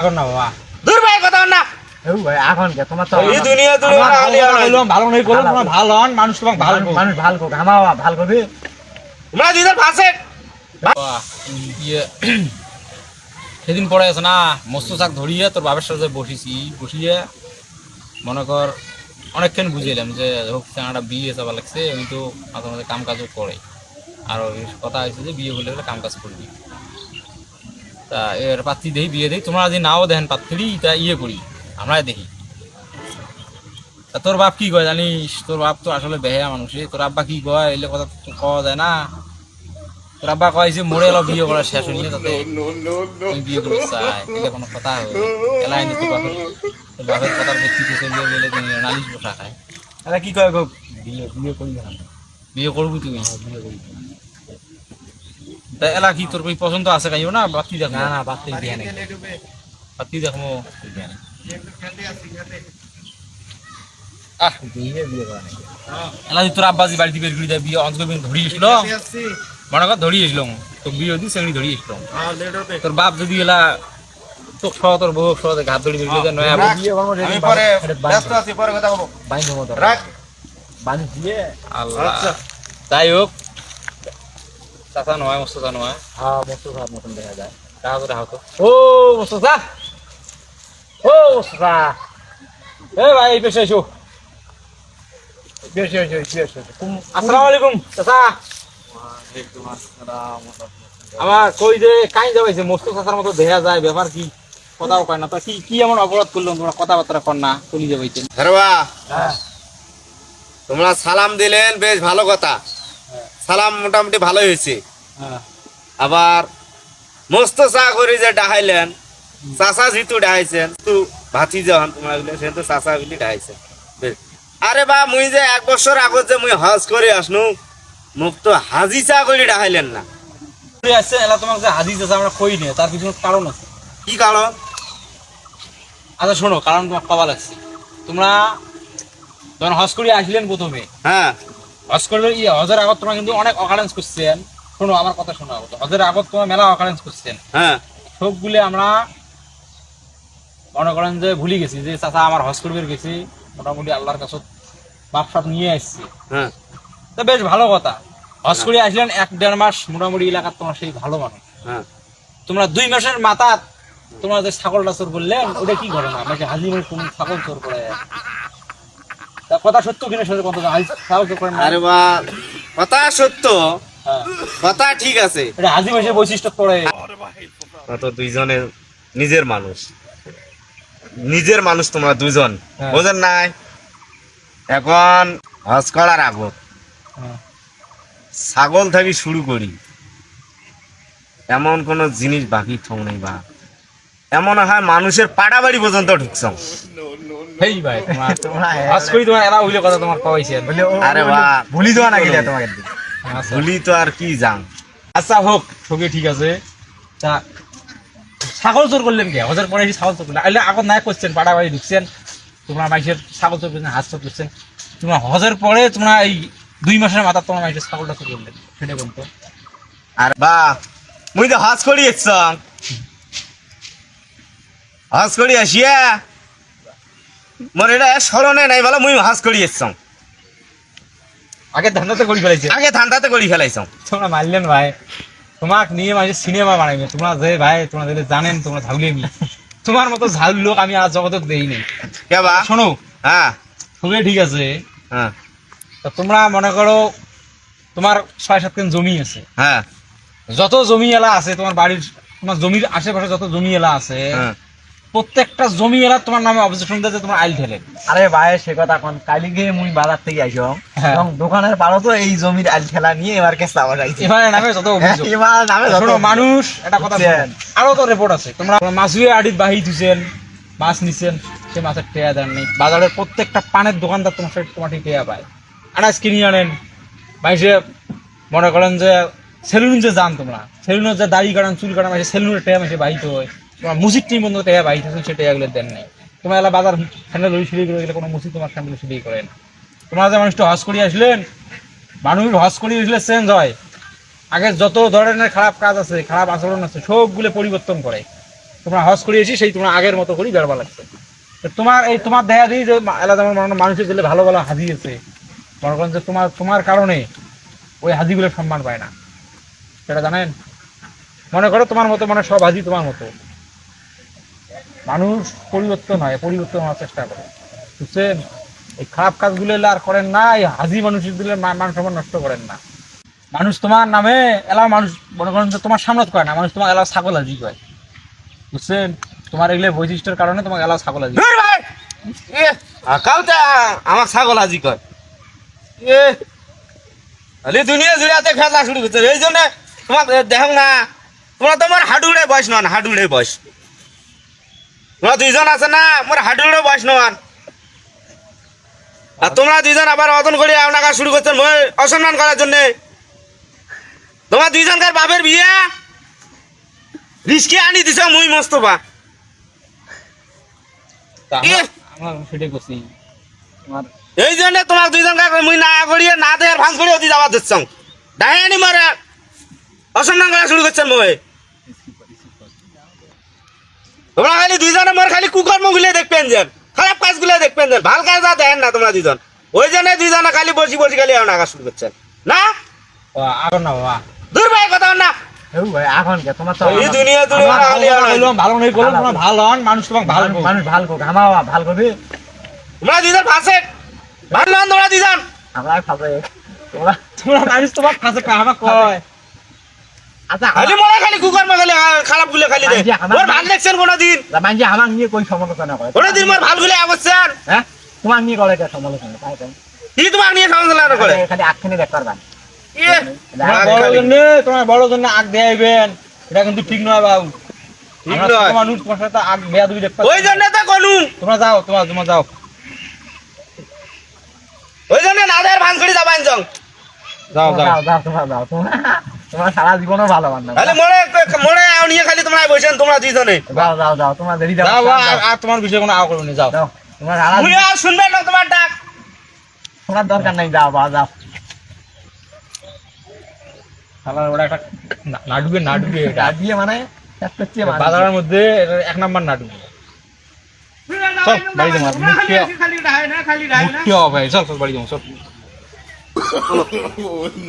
এখন না বাবা দূর ভাই কথা না। এখন কে তোমার তো এই দুনিয়া জুড়ে আমার ওরা আলিয়া ভালো নাই। হইল, ভালো নেই করল তোমার ভালো হন মানুষ তোমাকে ভালো মানুষ- মানুষ ভালো করবে আমার ভালো করবে। তোমরা দুইজন ফাঁসে। ইয়ে সেদিন পরে আছে না মস্ত শাক ধরিয়ে তোর বাবার সাথে বসিছি। বসিয়ে মনে কর অনেকক্ষণ বুঝাইলাম যে হোক একটা বিয়ে চাবা লাগছে আমি তো মাঝে মাঝে কাম কাজও করে। আর কথা হয়েছে যে বিয়ে হলে কাম কাজ করবি। তা পাত্রী দেখি বিয়ে দেখি তোমরা যদি নাও দেখেন পাত্রী তা ইয়ে করি আমরাই দেখি। তা তোর বাপ কি কয় জানিস? তোর বাপ তো আসলে বেহেয়া মানুষ তোর আব্বা কি কয়? এলে কথা কওয়া যায় না। তোর আব্বা কয় যে মোড়ে এলো বিয়ে করা শেষ হইলে তাতে? বিয়ে করতে চাই এটা কোনো কথা হবে এলাই নি তোর বাপের তোর বাপের কথার ভিত্তিতে চলিয়ে গেলে তুমি নালিশ বসা খায়। আরে কি কয় গো? বিয়ে বিয়ে করবি না বিয়ে করবি তুমি। তা এলা কি তোর পছন্দ আছে কাইও না বাতি দেখো। না না বাচ্চা বিয়ে নেই। বাতি দেখো। আহ বিয়ে বিয়ে করা নেই। এলা তোর আব্বাজি বাড়িতে বের করে দেয় বিয়ে অন্তত ধরিয়ে এসল মনে কর ধরিয়ে এসল তো বিয়ে দিস সেমনি ধরিয়ে এসল তোর বাপ যদি এলা তোর সহ তোর বউ সহ ঘাত ধরি বের করে দেয় নয় আমি পরে ব্যস্ত আছি পরে কথা বলব। বাইন মতো। রাখ। বান দিয়ে। আল্লাহ। যাই হোক চাচা নয় হ্যাঁ মতন দেখা যায়। হাতো ও মুস্তফা ও মুস্তফা এ ভাই এই পেশে এসো বেশি এসো বেশি এসো আসসালামু আলাইকুম চাচা। আমার কই যে কাই যাবাইছে মস্ত চাচার মতো দেখা যায় ব্যাপার কি? কথাও কয় না তা কি কি এমন অপরাধ করলাম তোমরা কথাবার্তা কর না চলি যাবাইছেন ধরবা তোমরা সালাম দিলেন বেশ ভালো কথা। সালাম মোটামুটি ভালোই হয়েছে। হ্যাঁ। আবার মস্ত চা করে যে ডাহাইলেন চাচা জিতু ডাহাইছেন তু ভাতি যখন তোমরা সে তো চাচা বলি ডাহাইছেন। আরে বা মুই যে এক বছর আগত যে মুই হজ করে আসনু মুখ তো হাজি চা করে ডাহাইলেন না। আসছে এলা তোমাকে যে হাদিস আছে আমরা কই নিয়ে তার পিছনে কারণ আছে। কি কারণ? আচ্ছা শোনো কারণ তোমার পাওয়া লাগছে। তোমরা যখন হজ করে আসলেন প্রথমে হ্যাঁ। ইয়ে হজের আগত তোমরা কিন্তু অনেক অকারেন্স করছেন। শোনো আমার কথা শোনো আগত হজের আগত তোমার মেলা অকারেন্স করছেন। হ্যাঁ। সবগুলি আমরা মনে করেন যে ভুলে গেছি যে চাচা আমার হজ করবে গেছি মোটামুটি আল্লাহর কাছে বাপ সাপ নিয়ে আসছি। হ্যাঁ। তো বেশ ভালো কথা। হজ করে আসলেন এক দেড় মাস মোটামুটি এলাকার তোমার সেই ভালো মানুষ। হ্যাঁ। তোমরা দুই মাসের মাথা তোমরা যে ছাগলটা চোর করলেন ওটা কি ঘটনা? আমাকে হাজি মানে কোন ছাগল চোর করে। তা কথা সত্য কিনা সত্যি কথা করেন আরে বা কথা সত্য। হ্যাঁ। কথা ঠিক আছে। এটা বৈশিষ্ট্য পড়ে। তো দুইজনে নিজের মানুষ। নিজের মানুষ তোমরা দুজন হ্যাঁ। বোঝেন নাই? এখন হজ করার আগত। হ্যাঁ। ছাগল থেকে শুরু করি। এমন কোন জিনিস বাকি থৌ নেই বা। এমন হয় মানুষের পাড়া বাড়ি পর্যন্ত ঢুকছ। হেই ভাই তোমার তোমরা করি তোমার এরা হইলে কথা তোমার কওয়াইছেন বলে ও আরে বাহ। ভুলি দেওয়া না গেলে তোমাকে। আচ্ছা। ভুলি তো আর কি আচ্ছা হোক ঠকে ঠিক আছে। তা ছাগল চোর করলেন কে? হজার পরে ছাগল চোর করলেন। আইলে আগত নাই করছেন পাড়া বাড়ি ঢুকছেন তোমরা মাইসের ছাগল চোর করছেন হাঁস চোর করছেন। তোমরা হজের পরে তোমরা এই দুই মাসের মাথা তোমার মাইসের ছাগলটা চোর করলেন। সেটা বলতো। আর বা মুই তো হজ করি এসছ হজ করি আসিয়া? মোর এটা স্মরণে নাই বলে মুই হজ করি এসছ। আগে ধান্দাতে করি ফেলাইছে। আগে ঠান্ডাতে করি ফেলাইছ। তোমরা মারলেন ভাই তোমাক নিয়ে মাঝে সিনেমা বানাইবে তোমরা যে ভাই তোমরা যদি জানেন তোমরা ঝাউলিয়ে তোমার মতো ঝাল লোক আমি আজ জগতে দেই নেই। কে বা? শোনো হ্যাঁ। খুবই ঠিক আছে। হ্যাঁ। তা তোমরা মনে করো তোমার ছয় সাত দিন জমি আছে। হ্যাঁ। যত জমি এলা আছে তোমার বাড়ির তোমার জমির আশেপাশে যত জমি এলা আছে হ্যাঁ। প্রত্যেকটা জমি এলা তোমার নামে অবজেকশন দিতে তোমার আইল ঠেলে। আরে ভাই সে কথা কোন কালি গিয়ে মুই বাজার থেকে আইসম হ্যাঁ। এবং দোকানের পাড়ো তো এই জমির আইল ঠেলা নিয়ে এবার কেসা বাজাইছে এবারে নামে যত অভিযোগ। এবার নামে যত শোনো মানুষ এটা কথা। বুঝছেন? আরও তো রিপোর্ট আছে। তোমরা মাছুয়ে আডিত বাহি দিছেন মাছ নিছেন সে মাছের টেয়া দেন নেই। বাজারের প্রত্যেকটা পানের দোকানদার তোমার সাথে তোমার ঠিক টেয়া পায়। আনাজ কিনে আনেন। মাইসে মনে করেন যে সেলুন যে যান তোমরা সেলুনের যে দাড়ি কাটান চুল কাটান সেলুনের টেয়া মাসে বাহিত হয়। তোমার মুসিদ টিম বন্ধু টেয়া বাহিত আছেন সে টেয়াগুলো দেন নাই। তোমার এলা বাজার স্যান্ডেল লই সিঁড়ি করে গেলে কোনো মুসিদ তোমার স্যান্ডেল সিঁড়ি না। তোমরা যে মানুষটা হজ করিয়ে আসলেন, মানুষ হজ করিয়ে আসলে চেঞ্জ হয়। আগে যত ধরনের খারাপ কাজ আছে, খারাপ আচরণ আছে, সবগুলো পরিবর্তন করে। তোমরা হজ করিয়েছি সেই তোমরা আগের মতো করেই বেড়বা লাগছে। তো তোমার এই তোমার দেখা দিই যে আলাদা আমার মানুষের ছেলে ভালো ভালো হাজিয়েছে মনে করেন যে তোমার তোমার কারণে ওই হাজিগুলো সম্মান পায় না। সেটা জানেন? মনে করো তোমার মতো মানে সব হাজি তোমার মতো। মানুষ পরিবর্তন হয়, পরিবর্তন হওয়ার চেষ্টা করে। বুঝছেন এই খারাপ কাজগুলো এলে আর করেন না, এই হাজি মানুষের দিলে মান সম্মান নষ্ট করেন না। মানুষ তোমার নামে এলাও মানুষ, মনে করেন তোমার সামনত করে না, মানুষ তোমার এলাও ছাগল হাজি কয়। বুঝছেন তোমার এগুলো বৈশিষ্ট্যের কারণে তোমাকে এলাও ছাগল হাজি কালতে আমার ছাগল আজি কয়। এ দুনিয়া জুড়াতে খেলা শুরু করছে, এই জন্য তোমার দেখো না, তোমরা তোমার হাডুড়ে বয়স নন হাডুড়ে বয়স। তোমরা দুইজন আছে না মোর হাডুড়ে বয়স নন আর তোমরা দুইজন আবার অদন করে আপনাকে শুরু করছেন অসম্মান করার জন্য। তোমার দুইজনকার বাপের বিয়ে? রিস্কে আনি দিছ মুই মস্তফা এই জন্য তোমার দুইজন কাকে মুই না করিয়ে না দেয়ার ভাঙ করে অতি যাওয়া দিচ্ছ। ডাইনি মারে অসম্মান করা শুরু করছেন মই। তোমরা খালি দুইজনে মোর খালি কুকর্মগুলো দেখবেন যেন খারাপ কাজগুলো দেখবেন যেন ভালো কাজ আর দেখেন না তোমরা দুইজন। ওই জন্য দুইজনে খালি বসি বসি খালি আনা শুরু করছেন। না? ও, না বাবা। দূর ভাই কথা না। এখন আচ্ছা খালি মোরা খালি খারাপগুলো খালি দে। আমার- ভালো দেখছেন কোনোদিন মানছি আমার নিয়ে কই সমালোচনা করে? কোনোদিন মোর ভালো গুলো আবশ্যক হ্যাঁ? তোমার নিয়ে করে সমালোচনা তাই তাই কি তোমার নিয়ে সমালোচনা করে। খালি আক্ষিনে দেখ পারবা তোমার রাগ বড় জন্য তোমার বড় জন্য আগ দেয়াইবেন এটা কিন্তু ঠিক নয় বাবু। মানুষ তোমার সাথে আগ বেয়া দুই দেখতে ওই জন্য তো তোমরা যাও তোমরা তোমরা যাও। ওই জন্য নাদের ভান করে যাবান জং যাও যাও। যাও যাও তোমরা যাও তোমরা। তোমার সারা জীবনও ভালো বান্ধব খালি মনে মনে নিয়ে খালি তোমরা বসেন তোমরা দুইজনে। যাও যাও যাও তোমার দেরি যাও যাও আর- তোমার বিষয়ে কোনো করবে না যাও। যাও তোমার সারা মুই আর শুনবেন না তোমার ডাক। তোমার দরকার নাই যাও বাবা যাও। শালার ওটা একটা না- নাটুকে নাটুকে এটা। দিয়ে মানে মানে বাজারের মধ্যে এক নাম্বার নাটুক চল, বাড়ি যাব, হবে চল চল বাড়ি যাব চল।